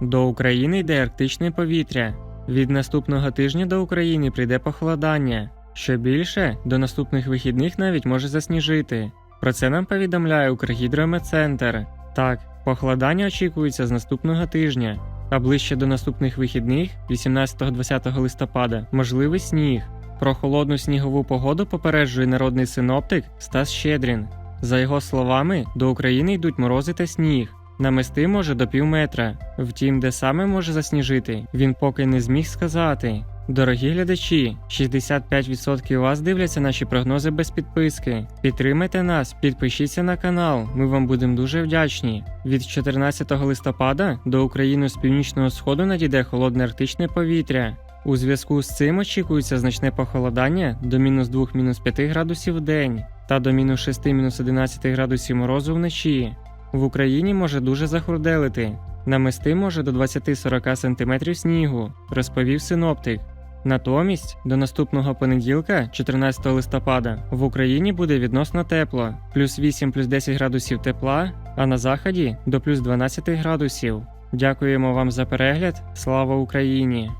До України йде арктичне повітря. Від наступного тижня до України прийде похолодання. Що більше, до наступних вихідних навіть може засніжити. Про це нам повідомляє Укргідрометцентр. Так, похолодання очікується з наступного тижня, а ближче до наступних вихідних, 18-20 листопада, можливий сніг. Про холодну снігову погоду попереджує народний синоптик Стас Щедрін. За його словами, до України йдуть морози та сніг. Намести може до пів метра. Втім, де саме може засніжити, він поки не зміг сказати. Дорогі глядачі, 65% вас дивляться наші прогнози без підписки. Підтримайте нас, підпишіться на канал, ми вам будемо дуже вдячні. Від 14 листопада до України з північного сходу надійде холодне арктичне повітря. У зв'язку з цим очікується значне похолодання до мінус 2-5 градусів в день та до мінус 6-11 градусів морозу вночі. В Україні може дуже захурделити. Намести може до 20-40 см снігу, розповів синоптик. Натомість, до наступного понеділка, 14 листопада, в Україні буде відносно тепло, плюс 8 плюс 10 градусів тепла, а на заході до плюс 12 градусів. Дякуємо вам за перегляд. Слава Україні!